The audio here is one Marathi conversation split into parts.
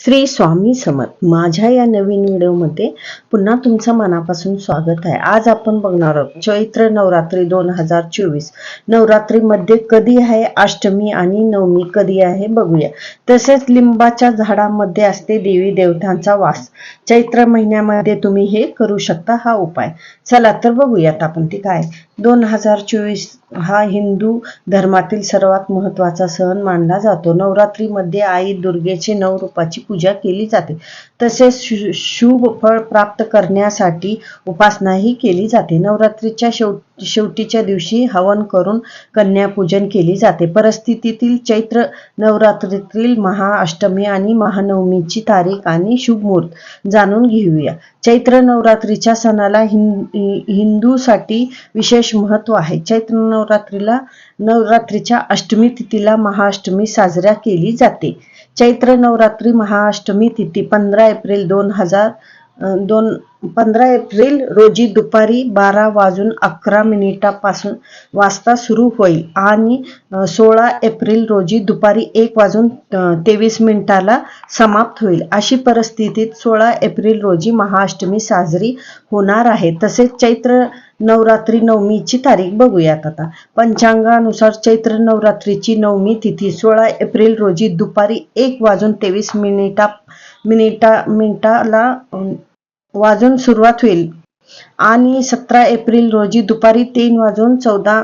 श्री स्वामी समर्थ. माझ्या या नवीन व्हिडिओमध्ये पुन्हा तुमचं मनापासून स्वागत आहे. आज आपण बघणार आहोत चैत्र नवरात्री दोन हजार चोवीस नवरात्रीमध्ये कधी आहे अष्टमी आणि नवमी कधी आहे बघूया. तसेच लिंबाच्या झाडामध्ये असते देवी देवतांचा वास. चैत्र महिन्यामध्ये तुम्ही हे करू शकता हा उपाय. चला तर बघूयात आपण ते काय दोन हजार चोवीस हा हिंदू धर्मातील सर्वात महत्त्वाचा सण मानला जातो. नवरात्रीमध्ये आई दुर्गेचे नऊ रूपाची पूजा केली जाते. तसेच शु- शुभ फळ प्राप्त करण्यासाठी उपासनाही केली जाते. नवरात्रीच्या शेव शेवटीच्या दिवशी हवन करून कन्यापूजन केली जाते. परिस्थितीतील चैत्र नवरात्रीतील महाअष्टमी आणि महानवमीची तारीख आणि शुभ मुहूर्त जाणून घेऊया. चैत्र नवरात्रीच्या सणाला हि- हिंदूसाठी विशेष महत्त्व आहे. चैत्र नवरात्रीला नवरात्रीच्या अष्टमी तिथीला महाअष्टमी साजरा केली जाते. चैत्र नवरात्री महाअष्टमी तिथी पंधरा एप्रिल दोन हजार दोन पंधरा एप्रिल रोजी दुपारी बारा वाजून अकरा मिनिटापासून वाजता सुरू होईल आणि सोळा एप्रिल रोजी दुपारी एक वाजून तेवीस मिनिटाला समाप्त होईल. अशी परिस्थितीत सोळा एप्रिल रोजी महाअष्टमी साजरी होणार आहे. तसेच चैत्र नवरात्री नवमीची तारीख बघूयात आता. पंचांगानुसार चैत्र नवरात्रीची नवमी तिथी सोळा एप्रिल रोजी दुपारी एक वाजून तेवीस मिनिटा मिनिटा मिनिटाला वाजून सुरुवात होईल. आणि सतरा एप्रिल रोजी दुपारी तीन वाजून चौदा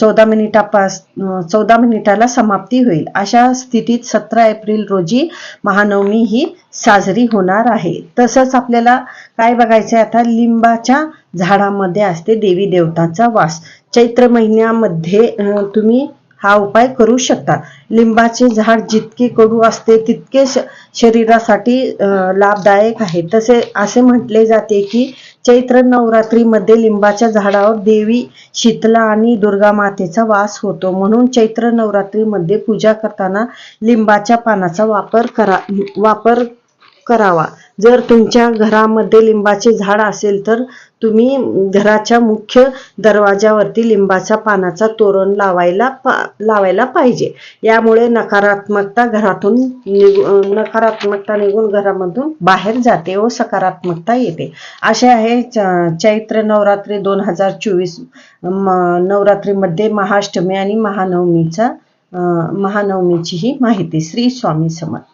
चौदा मिनिटापास चौदा मिनिटाला समाप्ती होईल. अशा स्थितीत सतरा एप्रिल रोजी महानवमी ही साजरी होणार आहे. तसंच आपल्याला काय बघायचं आता? लिंबाच्या झाडामध्ये असते देवी देवतांचा वास. चैत्र महिन्यामध्ये तुम्ही हा उपाय करू शकता. लिंबाचे झाड जितके कडू असते तितके शरीरासाठी लाभदायक आहे. तसे असे म्हटले जाते की चैत्र नवरात्रीमध्ये लिंबाच्या झाडावर देवी शीतला आणि दुर्गा मातेचा वास होतो. म्हणून चैत्र नवरात्रीमध्ये पूजा करताना लिंबाच्या पानाचा वापर करा वापर करावा. जर तुमच्या घरामध्ये लिंबाचे झाड असेल तर तुम्ही घराच्या मुख्य दरवाजावरती लिंबाच्या पानाचा तोरण लावायला पा- लावायला पाहिजे. यामुळे नकारात्मकता घरातून निघून नकारात्मकता निघून घरामधून बाहेर जाते व सकारात्मकता येते. असे आहे च- चैत्र नवरात्री दोन हजार चोवीस नवरात्रीमध्ये महाअष्टमी आणि महानवमीचा महानवमीची ही माहिती. श्री स्वामी समर्थ.